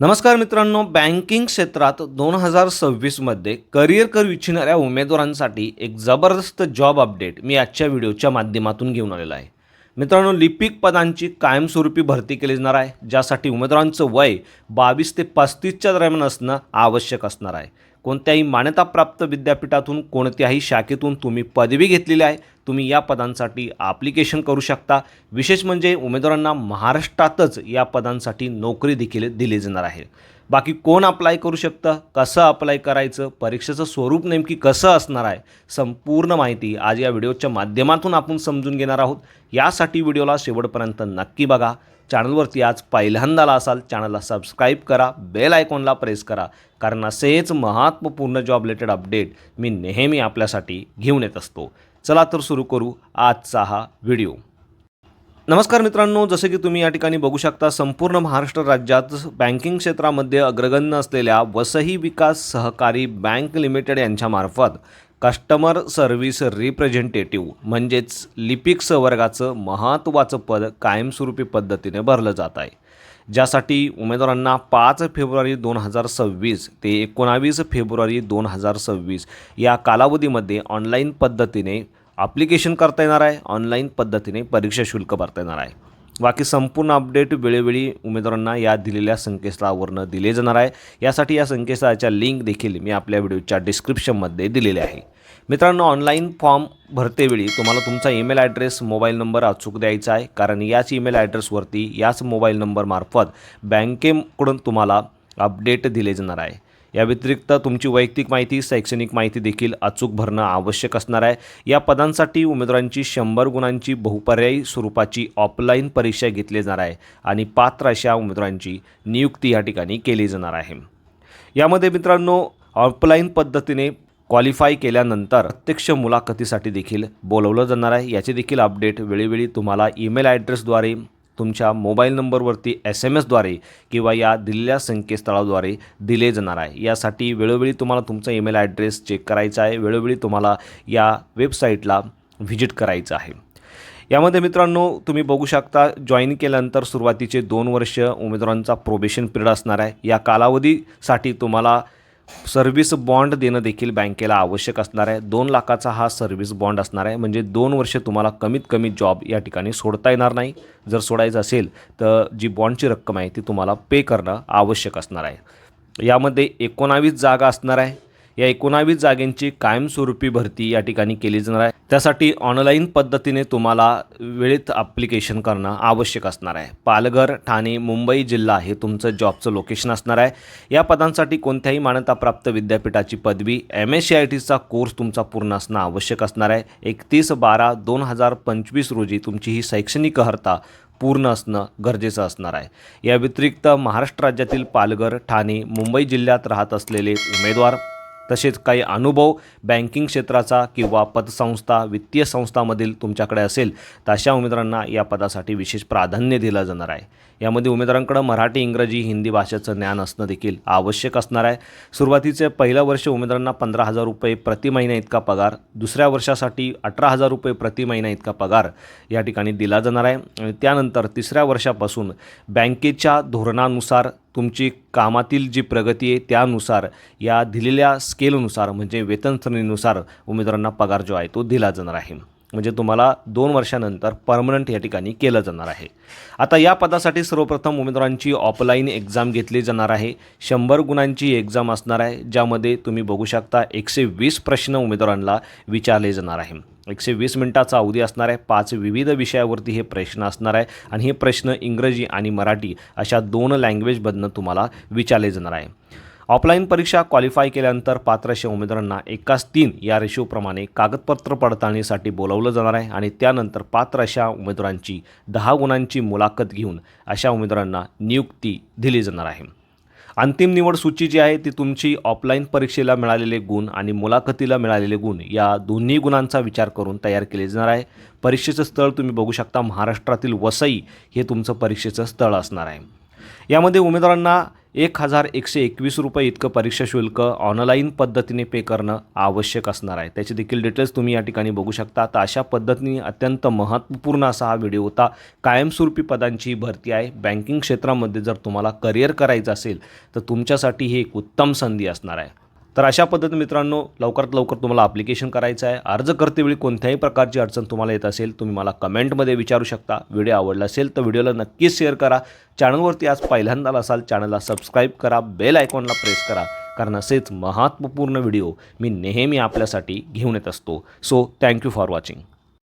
नमस्कार मित्रांनो बँकिंग क्षेत्रात दोन हजार सव्वीसमध्ये करिअर करू इच्छिणाऱ्या उमेदवारांसाठी एक जबरदस्त जॉब अपडेट मी आजच्या व्हिडिओच्या माध्यमातून घेऊन आलेला आहे. मित्रांनो लिपिक पदांची कायमस्वरूपी भरती केली जाणार आहे ज्यासाठी उमेदवारांचं वय बावीस ते पस्तीसच्या दरम्यान असणं आवश्यक असणार आहे. कोणत्याही मान्यताप्राप्त विद्यापीठातून कोणत्याही शाखेतून तुम्ही पदवी घेतलेली आहे तुम्ही या पदांसाठी ॲप्लिकेशन करू शकता. विशेष म्हणजे उमेदवारांना महाराष्ट्रातच या पदांसाठी नोकरी देखील दिली जाणार आहे. बाकी कोण अप्लाय करू शकतं? कसं अप्लाय करायचं? परीक्षेचं स्वरूप नेमकी कसं असणार आहे? संपूर्ण माहिती आज या व्हिडिओच्या माध्यमातून आपण समजून घेणार आहोत. यासाठी व्हिडिओला शेवटपर्यंत नक्की बघा. चॅनलवरती आज पहिल्यांदाला असाल चॅनलला सबस्क्राईब करा. बेल आयकॉनला प्रेस करा. कारण असेच महत्त्वपूर्ण जॉब रिलेटेड अपडेट मी नेहमी आपल्यासाठी घेऊन येत असतो. चला तर सुरू करू आजचा हा व्हिडिओ. नमस्कार मित्रांनो जसे की तुम्ही या ठिकाणी बघू शकता संपूर्ण महाराष्ट्र राज्यात बँकिंग क्षेत्रामध्ये अग्रगण्य असलेल्या वसई विकास सहकारी बँक लिमिटेड यांच्यामार्फत कस्टमर सर्व्हिस रिप्रेझेंटेटिव्ह म्हणजेच लिपिक संवर्गाचं महत्त्वाचं पद कायमस्वरूपी पद्धतीने भरलं जात आहे. ज्यासाठी उमेदवारांना पाच फेब्रुवारी दोन हजार सव्वीस ते एकोणावीस फेब्रुवारी दोन हजार सव्वीस या कालावधीमध्ये ऑनलाईन पद्धतीने ॲप्लिकेशन करता येणार आहे ऑनलाईन पद्धतीने परीक्षा शुल्क भरता येणार आहे. बाकी संपूर्ण अपडेट वेळोवेळी उमेदवारांना या दिलेल्या संकेतस्थळावरनं दिले जाणार आहे. यासाठी या संकेतस्थळाच्या लिंक देखील मी आपल्या व्हिडिओच्या डिस्क्रिप्शनमध्ये दिलेले आहे. मित्रांनो ऑनलाईन फॉर्म भरतेवेळी तुम्हाला तुमचा ईमेल ॲड्रेस मोबाईल नंबर अचूक द्यायचा आहे. कारण याच ईमेल ॲड्रेसवरती याच मोबाईल नंबरमार्फत बँकेकडून तुम्हाला अपडेट दिले जाणार आहे. या व्यतिरिक्त तुमची वैयक्तिक माहिती शैक्षणिक माहिती देखील अचूक भरणं आवश्यक असणार आहे. या पदांसाठी उमेदवारांची शंभर गुणांची बहुपर्यायी स्वरूपाची ऑफलाईन परीक्षा घेतली जाणार आहे आणि पात्र अशा उमेदवारांची नियुक्ती या ठिकाणी केली जाणार आहे. यामध्ये मित्रांनो ऑफलाईन पद्धतीने क्वालिफाय केल्यानंतर प्रत्यक्ष मुलाखतीसाठी देखील बोलवलं जाणार आहे. याचे देखील अपडेट वेळोवेळी तुम्हाला ईमेल ॲड्रेसद्वारे तुमच्या मोबाईल नंबरवरती एस एम एसद्वारे किंवा या दिलेल्या संकेतस्थळाद्वारे दिले जाणार आहे. यासाठी वेळोवेळी तुम्हाला तुमचा ईमेल ॲड्रेस चेक करायचा आहे. वेळोवेळी तुम्हाला या वेबसाईटला व्हिजिट करायचं आहे. यामध्ये मित्रांनो तुम्ही बघू शकता जॉईन केल्यानंतर सुरुवातीचे दोन वर्ष उमेदवारांचा प्रोबेशन पिरियड असणार आहे. या कालावधीसाठी तुम्हाला सर्व्हिस बॉन्ड देणं देखील बँकेला आवश्यक असणार आहे. दोन लाखाचा हा सर्व्हिस बॉन्ड असणार आहे. म्हणजे दोन वर्ष तुम्हाला कमीत कमी जॉब या ठिकाणी सोडता येणार नाही. जर सोडायचं असेल तर जी बॉन्डची रक्कम आहे ती तुम्हाला पे करणं आवश्यक असणार आहे. यामध्ये एकोणावीस जागा असणार आहे. या एकोणावीस जागेंची कायमस्वरूपी भरती या ठिकाणी केली जाणार आहे. त्यासाठी ऑनलाईन पद्धतीने तुम्हाला वेळेत ॲप्लिकेशन करणं आवश्यक असणार आहे. पालघर ठाणे मुंबई जिल्हा हे तुमचं जॉबचं लोकेशन असणार आहे. या पदांसाठी कोणत्याही मान्यताप्राप्त विद्यापीठाची पदवी एम एस सी आय टीचा कोर्स तुमचा पूर्ण असणं आवश्यक असणार आहे. एकतीस बारा दोन हजार पंचवीस रोजी तुमची ही शैक्षणिक अर्हता पूर्ण असणं गरजेचं असणार आहे. या व्यतिरिक्त महाराष्ट्र राज्यातील पालघर ठाणे मुंबई जिल्ह्यात राहत असलेले उमेदवार तसेच काही अनुभव बँकिंग क्षेत्राचा किंवा पतसंस्था वित्तीय संस्थामधील तुमच्याकडे असेल तर अशा उमेदवारांना या पदासाठी विशेष प्राधान्य दिलं जाणार आहे. यामध्ये उमेदवारांकडं मराठी इंग्रजी हिंदी भाषेचं ज्ञान असणं देखील आवश्यक असणार आहे. सुरुवातीचे पहिलं वर्ष उमेदवारांना पंधरा हजार रुपये प्रति महिना इतका पगार दुसऱ्या वर्षासाठी अठरा हजार रुपये प्रति महिना इतका पगार या ठिकाणी दिला जाणार आहे. आणि त्यानंतर तिसऱ्या वर्षापासून बँकेच्या धोरणानुसार तुमची कामातील जी प्रगती आहे त्यानुसार या दिलेल्या स्केलनुसार म्हणजे वेतनश्रेणीनुसार उमेदवारांना पगार जो आहे तो दिला जाणार आहे. म्हणजे तुम्हाला दोन वर्षानंतर परमनंट या ठिकाणी केलं जाणार आहे. आता या पदासाठी सर्वप्रथम उमेदवारांची ऑफलाईन एक्झाम घेतली जाणार आहे. शंभर गुणांची एक्झाम असणार आहे ज्यामध्ये तुम्ही बघू शकता एकशे वीस प्रश्न उमेदवारांना विचारले जाणार आहे. एकशे वीस मिनिटाचा अवधी असणार आहे. पाच विविध विषयावरती हे प्रश्न असणार आहे. आणि हे प्रश्न इंग्रजी आणि मराठी अशा दोन लँग्वेजमधनं तुम्हाला विचारले जाणार आहे. ऑफलाईन परीक्षा क्वालिफाय केल्यानंतर पात्र अशा उमेदवारांना एकाच तीन या रेशोप्रमाणे कागदपत्र पडताळणीसाठी बोलावलं जाणार आहे. आणि त्यानंतर पात्र अशा उमेदवारांची दहा गुणांची मुलाखत घेऊन अशा उमेदवारांना नियुक्ती दिली जाणार आहे. अंतिम निवड सूची जी आहे ती तुमची ऑफलाईन परीक्षेला मिळालेले गुण आणि मुलाखतीला मिळालेले गुण या दोन्ही गुणांचा विचार करून तयार केले जाणार आहे. परीक्षेचं स्थळ तुम्ही बघू शकता महाराष्ट्रातील वसई हे तुमचं परीक्षेचं स्थळ असणार आहे. यामध्ये उमेदवारांना एक हजार एकशे एकवीस रुपये इतकं परीक्षा शुल्क ऑनलाईन पद्धतीने पे करणं आवश्यक असणार आहे. त्याचे देखील डिटेल्स तुम्ही या ठिकाणी बघू शकता. तर अशा पद्धतीने अत्यंत महत्त्वपूर्ण असा हा व्हिडिओ होता. कायमस्वरूपी पदांची भरती आहे. बँकिंग क्षेत्रामध्ये जर तुम्हाला करिअर करायचं असेल तर तुमच्यासाठी ही एक उत्तम संधी असणार आहे. तर अशा पद्धतीने मित्रांनो लवकरात लवकर तुम्हाला ॲप्लिकेशन करायचं आहे. अर्ज करतेवेळी कोणत्याही प्रकारची अडचण तुम्हाला येत असेल तुम्ही मला कमेंटमध्ये विचारू शकता. व्हिडिओ आवडला असेल तर व्हिडिओला नक्कीच शेअर करा. चॅनलवरती आज पहिल्यांदा असाल चॅनलला सबस्क्राईब करा. बेल आयकॉनला प्रेस करा कारण असेच महत्त्वपूर्ण व्हिडिओ मी नेहमी आपल्यासाठी घेऊन येत असतो. So thank you for watching